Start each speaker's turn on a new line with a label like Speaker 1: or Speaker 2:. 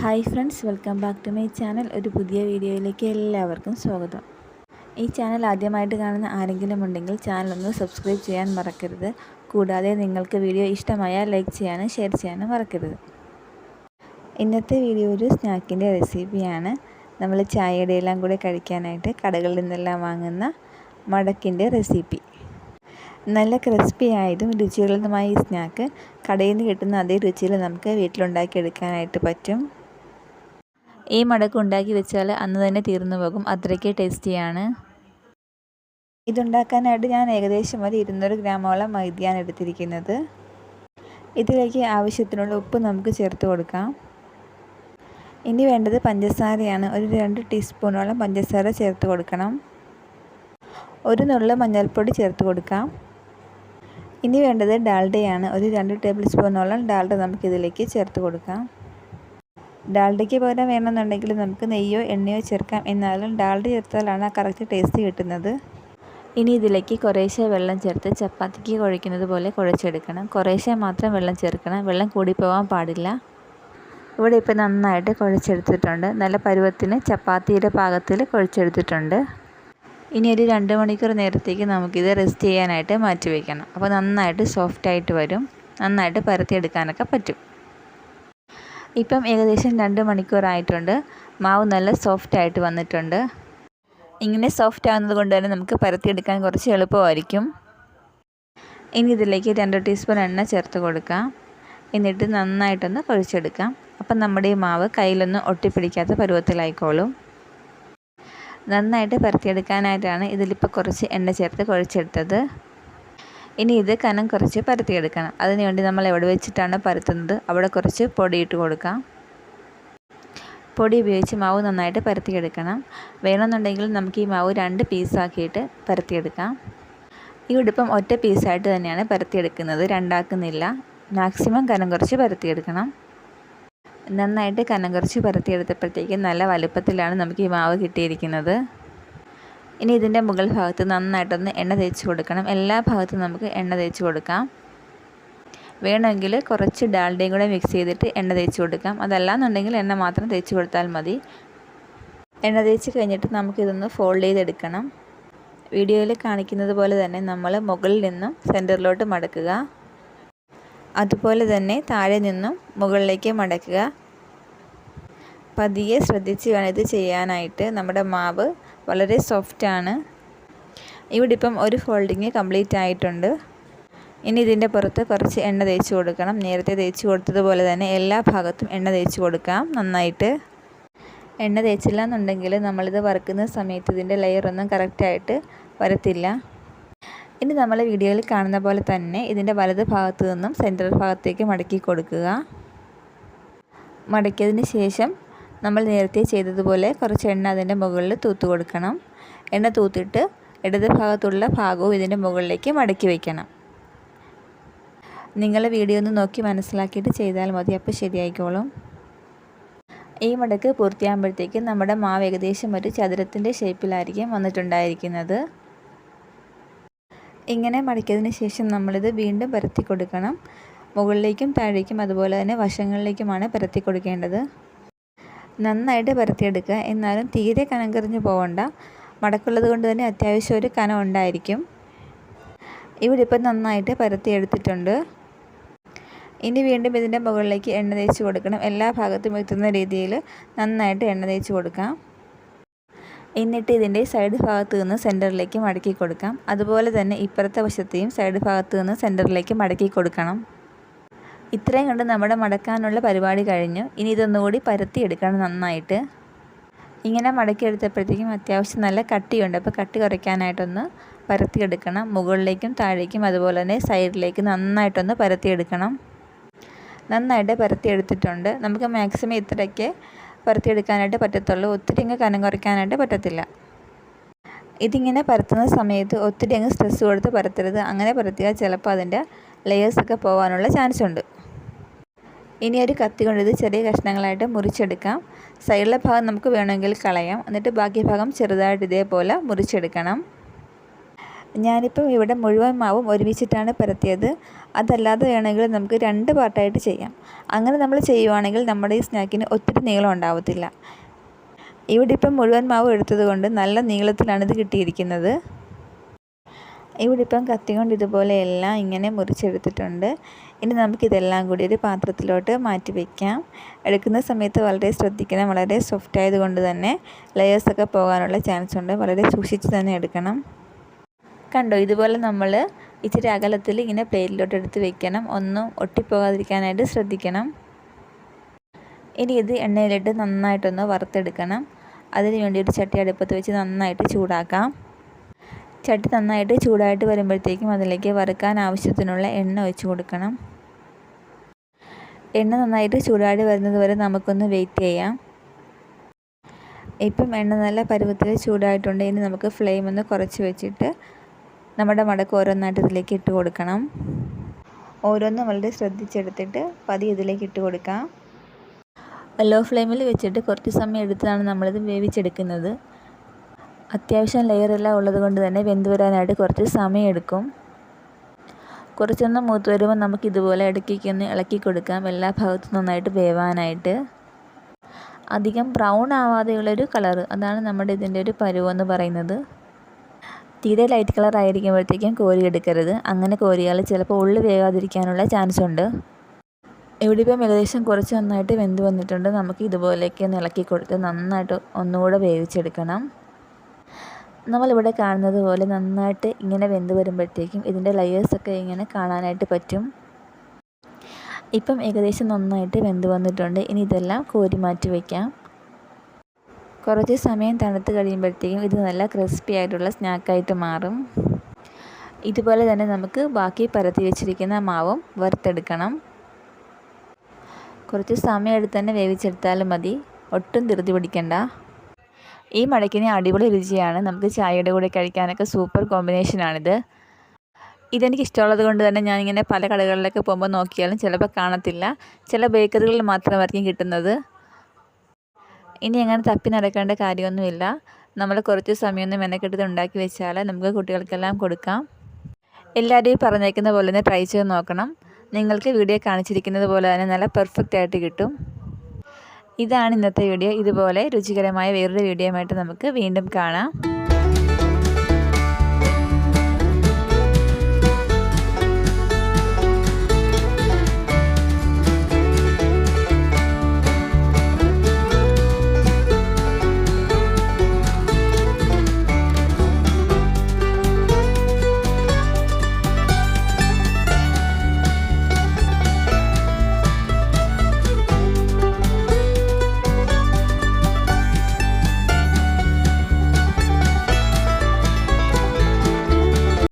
Speaker 1: Hi friends welcome back to my channel. ഒരു പുതിയ വീഡിയോയിലേക്ക് എല്ലാവർക്കും സ്വാഗതം. ഈ ചാനൽ ആദ്യമായിട്ട് കാണുന്ന ആരെങ്കിലും ഉണ്ടെങ്കിൽ ചാനൽ ഒന്ന് സബ്സ്ക്രൈബ് ചെയ്യാൻ മറക്കരുത്. കൂടാതെ നിങ്ങൾക്ക് വീഡിയോ ഇഷ്ടമായാൽ ലൈക്ക് ചെയ്യാനും ഷെയർ ചെയ്യാനും മറക്കരുത്. ഇന്നത്തെ വീഡിയോ ഒരു സ്നാക്കിന്റെ റെസിപ്പിയാണ്. നമ്മൾ ചായയുടെ എല്ലാം കൂടെ കഴിക്കാനായിട്ട് കടകളിൽ നിന്നെല്ലാം വാങ്ങുന്ന മടക്കിന്റെ റെസിപ്പി. നല്ല ക്രിസ്പി ആയതും രുചിയുള്ളതുമായ ഈ സ്നാക്ക് കടയിൽ നിന്ന് കിട്ടുന്ന അതേ രുചിയിൽ നമുക്ക് വീട്ടിലുണ്ടാക്കിയെടുക്കാനായിട്ട് പറ്റും. ഈ മടക്ക് ഉണ്ടാക്കി വെച്ചാൽ അന്ന് തന്നെ തീർന്നു പോകും. അത്രയ്ക്ക് ടേസ്റ്റിയാണ്. ഇതുണ്ടാക്കാനായിട്ട് ഞാൻ ഏകദേശം ഒരു ഇരുന്നൂറ് ഗ്രാമോളം മൈദയാണ് എടുത്തിരിക്കുന്നത്. ഇതിലേക്ക് ആവശ്യത്തിനുള്ള ഉപ്പ് നമുക്ക് ചേർത്ത് കൊടുക്കാം. ഇനി വേണ്ടത് പഞ്ചസാരയാണ്. ഒരു രണ്ട് ടീസ്പൂണോളം പഞ്ചസാര ചേർത്ത് കൊടുക്കണം. ഒരു നുള്ള മഞ്ഞൾപ്പൊടി ചേർത്ത് കൊടുക്കാം. ഇനി വേണ്ടത് ഡാൽഡയാണ്. ഒരു രണ്ട് ടേബിൾ സ്പൂണോളം ഡാൽഡ നമുക്കിതിലേക്ക് ചേർത്ത് കൊടുക്കാം. ഡാൽഡയ്ക്ക് പകരം വേണമെന്നുണ്ടെങ്കിൽ നമുക്ക് നെയ്യോ എണ്ണയോ ചേർക്കാം. എന്നാലും ഡാൽഡ ചേർത്താലാണ് ആ കറക്റ്റ് ടേസ്റ്റ് കിട്ടുന്നത്. ഇനി ഇതിലേക്ക് കുറേശ്ശെ വെള്ളം ചേർത്ത് ചപ്പാത്തിക്ക് കുഴയ്ക്കുന്നത് പോലെ കുഴച്ചെടുക്കണം. കുറേശ്ശെ മാത്രം വെള്ളം ചേർക്കണം. വെള്ളം കൂടിപ്പോകാൻ പാടില്ല. ഇവിടെ ഇപ്പോൾ നന്നായിട്ട് കുഴച്ചെടുത്തിട്ടുണ്ട്. നല്ല പരുവത്തിന് ചപ്പാത്തിയുടെ പാകത്തിൽ കുഴച്ചെടുത്തിട്ടുണ്ട്. ഇനി ഒരു രണ്ട് മണിക്കൂർ നേരത്തേക്ക് നമുക്കിത് റെസ്റ്റ് ചെയ്യാനായിട്ട് മാറ്റി വയ്ക്കണം അപ്പോൾ നന്നായിട്ട് സോഫ്റ്റായിട്ട് വരും. നന്നായിട്ട് പരത്തിയെടുക്കാനൊക്കെ പറ്റും. ഇപ്പം ഏകദേശം രണ്ട് മണിക്കൂറായിട്ടുണ്ട്. മാവ് നല്ല സോഫ്റ്റ് ആയിട്ട് വന്നിട്ടുണ്ട്. ഇങ്ങനെ സോഫ്റ്റ് ആവുന്നത് കൊണ്ട് തന്നെ നമുക്ക് പരത്തിയെടുക്കാൻ കുറച്ച് എളുപ്പമായിരിക്കും. ഇനി ഇതിലേക്ക് രണ്ട് ടീസ്പൂൺ എണ്ണ ചേർത്ത് കൊടുക്കാം. എന്നിട്ട് നന്നായിട്ടൊന്ന് കുഴച്ചെടുക്കാം. അപ്പം നമ്മുടെ ഈ മാവ് കയ്യിലൊന്നും ഒട്ടിപ്പിടിക്കാത്ത പരുവത്തിലായിക്കോളും. നന്നായിട്ട് പരത്തിയെടുക്കാനായിട്ടാണ് ഇതിലിപ്പോൾ കുറച്ച് എണ്ണ ചേർത്ത് കുഴച്ചെടുത്തത്. ഇനി ഇത് കനം കുറച്ച് പരത്തിയെടുക്കണം. അതിനുവേണ്ടി നമ്മൾ എവിടെ വെച്ചിട്ടാണ് പരത്തുന്നത്? അവിടെ കുറച്ച് പൊടിയിട്ട് കൊടുക്കാം. പൊടി ഉപയോഗിച്ച് മാവ് നന്നായിട്ട് പരത്തിയെടുക്കണം. വേണമെന്നുണ്ടെങ്കിൽ നമുക്ക് ഈ മാവ് രണ്ട് പീസാക്കിയിട്ട് പരത്തിയെടുക്കാം. ഈ ഉടുപ്പം ഒറ്റ പീസായിട്ട് തന്നെയാണ് പരത്തിയെടുക്കുന്നത്. രണ്ടാക്കുന്നില്ല. മാക്സിമം കനം കുറച്ച് പരത്തിയെടുക്കണം. നന്നായിട്ട് കനം കുറച്ച് പരത്തിയെടുത്തപ്പോഴത്തേക്കും നല്ല വലുപ്പത്തിലാണ് നമുക്ക് ഈ മാവ് കിട്ടിയിരിക്കുന്നത്. ഇനി ഇതിന്റെ മുകൾ ഭാഗത്ത് നന്നായിട്ടൊന്ന് എണ്ണ തേച്ച് കൊടുക്കണം. എല്ലാ ഭാഗത്തും നമുക്ക് എണ്ണ തേച്ച് കൊടുക്കാം. വേണമെങ്കിൽ കുറച്ച് ഡാൽഡയും കൂടെ മിക്സ് ചെയ്തിട്ട് എണ്ണ തേച്ച് കൊടുക്കാം. അതല്ലാന്നുണ്ടെങ്കിൽ എണ്ണ മാത്രം തേച്ച് കൊടുത്താൽ മതി. എണ്ണ തേച്ച് കഴിഞ്ഞിട്ട് നമുക്കിതൊന്ന് ഫോൾഡ് ചെയ്തെടുക്കണം. വീഡിയോയിൽ കാണിക്കുന്നത് പോലെ തന്നെ നമ്മൾ മുകളിൽ നിന്നും സെന്ററിലോട്ട് മടക്കുക. അതുപോലെ തന്നെ താഴെ നിന്നും മുകളിലേക്ക് മടക്കുക. പതിയെ ശ്രദ്ധിച്ച് വേണം ഇത് ചെയ്യാനായിട്ട്. നമ്മുടെ മാവ് വളരെ സോഫ്റ്റാണ് ഇവിടെ ഇപ്പം ഒരു ഫോൾഡിങ് കംപ്ലീറ്റ് ആയിട്ടുണ്ട്. ഇനി ഇതിന്റെ പുറത്ത് കുറച്ച് എണ്ണ തേച്ച് കൊടുക്കണം. നേരത്തെ തേച്ച് കൊടുത്തതുപോലെ തന്നെ എല്ലാ ഭാഗത്തും എണ്ണ തേച്ച് കൊടുക്കാം നന്നായിട്ട്. എണ്ണ തേച്ചില്ല എന്നുണ്ടെങ്കിൽ നമ്മളിത് വറുക്കുന്ന സമയത്ത് ഇതിന്റെ ലെയറൊന്നും കറക്റ്റായിട്ട് വരത്തില്ല. ഇനി നമ്മൾ വീഡിയോയിൽ കാണുന്ന പോലെ തന്നെ ഇതിന്റെ വലത് ഭാഗത്തു നിന്നും സെന്റർ ഭാഗത്തേക്ക് മടക്കി കൊടുക്കുക. മടക്കിയതിന് ശേഷം നമ്മൾ നേരത്തെ ചെയ്തതുപോലെ കുറച്ച് എണ്ണ അതിന്റെ മുകളിൽ തൂത്ത് കൊടുക്കണം. എണ്ണ തൂത്തിട്ട് ഇടത് ഭാഗത്തുള്ള ഭാഗവും ഇതിന്റെ മുകളിലേക്ക് മടക്കി വയ്ക്കണം നിങ്ങൾ വീഡിയോ ഒന്ന് നോക്കി മനസ്സിലാക്കിയിട്ട് ചെയ്താൽ മതി. അപ്പോൾ ശരിയായിക്കോളും. ഈ മടക്ക് പൂർത്തിയാകുമ്പോഴത്തേക്കും നമ്മുടെ മാവ് ഏകദേശം ഒരു ചതുരത്തിന്റെ ഷേപ്പിലായിരിക്കും വന്നിട്ടുണ്ടായിരിക്കുന്നത്. ഇങ്ങനെ മടക്കിയതിന് ശേഷം നമ്മളിത് വീണ്ടും പരത്തി കൊടുക്കണം. മുകളിലേക്കും താഴേക്കും അതുപോലെ തന്നെ വശങ്ങളിലേക്കുമാണ് പരത്തി കൊടുക്കേണ്ടത്. നന്നായിട്ട് പരത്തിയെടുക്കുക. എന്നാലും തീരെ കനം കറിഞ്ഞു പോകണ്ട മടക്കുള്ളത് കൊണ്ട് തന്നെ അത്യാവശ്യം ഒരു കനം ഉണ്ടായിരിക്കും. ഇവിടെ ഇപ്പം നന്നായിട്ട് പരത്തിയെടുത്തിട്ടുണ്ട്. ഇനി വീണ്ടും ഇതിന്റെ മുകളിലേക്ക് എണ്ണ തേച്ച് കൊടുക്കണം. എല്ലാ ഭാഗത്തും എത്തുന്ന രീതിയിൽ നന്നായിട്ട് എണ്ണ തേച്ച് കൊടുക്കാം. എന്നിട്ട് ഇതിന്റെ സൈഡ് ഭാഗത്ത് നിന്ന് സെന്ററിലേക്ക് മടക്കി കൊടുക്കാം. അതുപോലെ തന്നെ ഇപ്പുറത്തെ വശത്തെയും സൈഡ് ഭാഗത്ത് നിന്ന് സെന്ററിലേക്ക് മടക്കി കൊടുക്കണം. ഇത്രയും കണ്ട് നമ്മുടെ മടക്കാനുള്ള പരിപാടി കഴിഞ്ഞു. ഇനി ഇതൊന്നുകൂടി പരത്തി എടുക്കണം നന്നായിട്ട്. ഇങ്ങനെ മടക്കിയെടുത്തപ്പോഴത്തേക്കും അത്യാവശ്യം നല്ല കട്ടിയുണ്ട്. അപ്പോൾ കട്ടി കുറയ്ക്കാനായിട്ടൊന്ന് പരത്തിയെടുക്കണം മുകളിലേക്കും താഴേക്കും അതുപോലെ തന്നെ സൈഡിലേക്ക് നന്നായിട്ടൊന്ന് പരത്തിയെടുക്കണം നന്നായിട്ട് പരത്തിയെടുത്തിട്ടുണ്ട് നമുക്ക് മാക്സിമം ഇത്രയ്ക്ക് പരത്തിയെടുക്കാനായിട്ട് പറ്റത്തുള്ളൂ. ഒത്തിരി അങ്ങ് കനം കുറയ്ക്കാനായിട്ട് പറ്റത്തില്ല. ഇതിങ്ങനെ പരത്തുന്ന സമയത്ത് ഒത്തിരി അങ്ങ് സ്ട്രെസ് കൊടുത്ത് പരത്തരുത്. അങ്ങനെ പരത്തിയാൽ ചിലപ്പോൾ അതിന്റെ ലെയേഴ്സൊക്കെ പോകാനുള്ള ചാൻസ് ഉണ്ട് ഇനി ഒരു കത്തി കൊണ്ട് ഇത് ചെറിയ കഷ്ണങ്ങളായിട്ട് മുറിച്ചെടുക്കാം. സൈഡിലെ ഭാഗം നമുക്ക് വേണമെങ്കിൽ കളയാം. എന്നിട്ട് ബാക്കി ഭാഗം ചെറുതായിട്ട് ഇതേപോലെ മുറിച്ചെടുക്കണം. ഞാനിപ്പം ഇവിടെ മുഴുവൻ മാവും ഒരുമിച്ചിട്ടാണ് പരത്തിയത്. അതല്ലാതെ വേണമെങ്കിൽ നമുക്ക് രണ്ട് പാർട്ടായിട്ട് ചെയ്യാം. അങ്ങനെ നമ്മൾ ചെയ്യുവാണെങ്കിൽ നമ്മുടെ ഈ സ്നാക്കിന് ഒത്തിരി നീളം ഉണ്ടാവത്തില്ല. ഇവിടെ ഇപ്പം മുഴുവൻ മാവ് എടുത്തത് കൊണ്ട് നല്ല നീളത്തിലാണ് ഇത് കിട്ടിയിരിക്കുന്നത്. ഇവിടെ ഇപ്പം കത്തി കൊണ്ട് ഇതുപോലെ എല്ലാം ഇങ്ങനെ മുറിച്ചെടുത്തിട്ടുണ്ട്. ഇനി നമുക്കിതെല്ലാം കൂടി ഒരു പാത്രത്തിലോട്ട് മാറ്റി വയ്ക്കാം എടുക്കുന്ന സമയത്ത് വളരെ ശ്രദ്ധിക്കണം. വളരെ സോഫ്റ്റ് ആയതുകൊണ്ട് തന്നെ ലെയേഴ്സൊക്കെ പോകാനുള്ള ചാൻസ് ഉണ്ട്. വളരെ സൂക്ഷിച്ച് തന്നെ എടുക്കണം. കണ്ടോ ഇതുപോലെ നമ്മൾ ഇച്ചിരി അകലത്തിൽ ഇങ്ങനെ പ്ലേറ്റിലോട്ട് എടുത്ത് വെക്കണം. ഒന്നും ഒട്ടിപ്പോകാതിരിക്കാനായിട്ട് ശ്രദ്ധിക്കണം. ഇനി ഇത് എണ്ണയിലിട്ട് നന്നായിട്ടൊന്ന് വറുത്തെടുക്കണം. അതിന് വേണ്ടി ഒരു ചട്ടി അടുപ്പത്ത് വെച്ച് നന്നായിട്ട് ചൂടാക്കാം. ചട്ടി നന്നായിട്ട് ചൂടായിട്ട് വരുമ്പോഴത്തേക്കും അതിലേക്ക് വറുക്കാൻ ആവശ്യത്തിനുള്ള എണ്ണ ഒഴിച്ച് കൊടുക്കണം. എണ്ണ നന്നായിട്ട് ചൂടായിട്ട് വരുന്നത് വരെ നമുക്കൊന്ന് വെയിറ്റ് ചെയ്യാം. ഇപ്പം എണ്ണ നല്ല പരുവത്തിൽ ചൂടായിട്ടുണ്ട്. ഇനി നമുക്ക് ഫ്ലെയിം ഒന്ന് കുറച്ച് വെച്ചിട്ട് നമ്മുടെ മടക്ക് ഓരോന്നായിട്ട് ഇതിലേക്ക് ഇട്ട് കൊടുക്കണം. ഓരോന്നും വളരെ ശ്രദ്ധിച്ചെടുത്തിട്ട് പതി ഇതിലേക്ക് ഇട്ട് കൊടുക്കാം. ലോ ഫ്ലെയിമിൽ വെച്ചിട്ട് കുറച്ച് സമയം എടുത്താണ് നമ്മളിത് വേവിച്ചെടുക്കുന്നത്. അത്യാവശ്യം ലെയറെല്ലാം ഉള്ളത് കൊണ്ട് തന്നെ വെന്ത് വരാനായിട്ട് കുറച്ച് സമയം എടുക്കും കുറച്ചൊന്ന് മൂത്ത് വരുമ്പോൾ നമുക്ക് ഇതുപോലെ ഇടയ്ക്കൊക്കെ ഒന്ന് ഇളക്കി കൊടുക്കാം. എല്ലാ ഭാഗത്തും നന്നായിട്ട് വേവാനായിട്ട്. അധികം ബ്രൗൺ ആവാതെയുള്ളൊരു കളർ അതാണ് നമ്മുടെ ഇതിന്റെ ഒരു പരുവെന്ന് പറയുന്നത്. തീരെ ലൈറ്റ് കളർ ആയിരിക്കുമ്പോഴത്തേക്കും കോരി എടുക്കരുത്. അങ്ങനെ കോരിയാൽ ചിലപ്പോൾ ഉള്ളു വേവാതിരിക്കാനുള്ള ചാൻസ് ഉണ്ട്. ഇവിടെ ഇപ്പം ഏകദേശം കുറച്ച് നന്നായിട്ട് വെന്ത് വന്നിട്ടുണ്ട്. നമുക്ക് ഇതുപോലെയൊക്കെ ഒന്ന് ഇളക്കി കൊടുത്ത് നന്നായിട്ട് ഒന്നുകൂടെ വേവിച്ചെടുക്കണം. നമ്മളിവിടെ കാണുന്നത് പോലെ നന്നായിട്ട് ഇങ്ങനെ വെന്ത് വരുമ്പോഴത്തേക്കും ഇതിന്റെ ലെയേഴ്സൊക്കെ ഇങ്ങനെ കാണാനായിട്ട് പറ്റും. ഇപ്പം ഏകദേശം നന്നായിട്ട് വെന്ത് വന്നിട്ടുണ്ട്. ഇനി ഇതെല്ലാം കോരി മാറ്റി വയ്ക്കാം കുറച്ച് സമയം തണുത്ത് കഴിയുമ്പോഴത്തേക്കും ഇത് നല്ല ക്രിസ്പി ആയിട്ടുള്ള സ്നാക്കായിട്ട് മാറും. ഇതുപോലെ തന്നെ നമുക്ക് ബാക്കി പരത്തി വെച്ചിരിക്കുന്ന മാവും വറുത്തെടുക്കണം. കുറച്ച് സമയം എടുത്ത് തന്നെ വേവിച്ചെടുത്താലും മതി. ഒട്ടും ധൃതി പിടിക്കണ്ട. ഈ മടക്കിന് അടിപൊളി രുചിയാണ്. നമുക്ക് ചായയുടെ കൂടെ കഴിക്കാനൊക്കെ സൂപ്പർ കോമ്പിനേഷനാണിത് ഇതെനിക്ക് ഇഷ്ടമുള്ളത് കൊണ്ട് തന്നെ ഞാനിങ്ങനെ പല കടകളിലൊക്കെ പോകുമ്പോൾ നോക്കിയാലും ചിലപ്പോൾ കാണത്തില്ല. ചില ബേക്കറികളിൽ മാത്രമായിരിക്കും കിട്ടുന്നത്. ഇനി അങ്ങനെ തപ്പി നടക്കേണ്ട കാര്യമൊന്നുമില്ല. നമ്മൾ കുറച്ച് സമയമൊന്നും മെനക്കെടുത്ത് ഉണ്ടാക്കി വെച്ചാൽ നമുക്ക് കുട്ടികൾക്കെല്ലാം കൊടുക്കാം. എല്ലാവരെയും പറഞ്ഞേക്കുന്ന പോലെ തന്നെ ട്രൈ ചെയ്ത് നോക്കണം. നിങ്ങൾക്ക് വീഡിയോ കാണിച്ചിരിക്കുന്നത് പോലെ തന്നെ നല്ല പെർഫെക്റ്റ് ആയിട്ട് കിട്ടും. ഇതാണ് ഇന്നത്തെ വീഡിയോ ഇതുപോലെ രുചികരമായ വേറൊരു വീഡിയോയുമായിട്ട് നമുക്ക് വീണ്ടും കാണാം.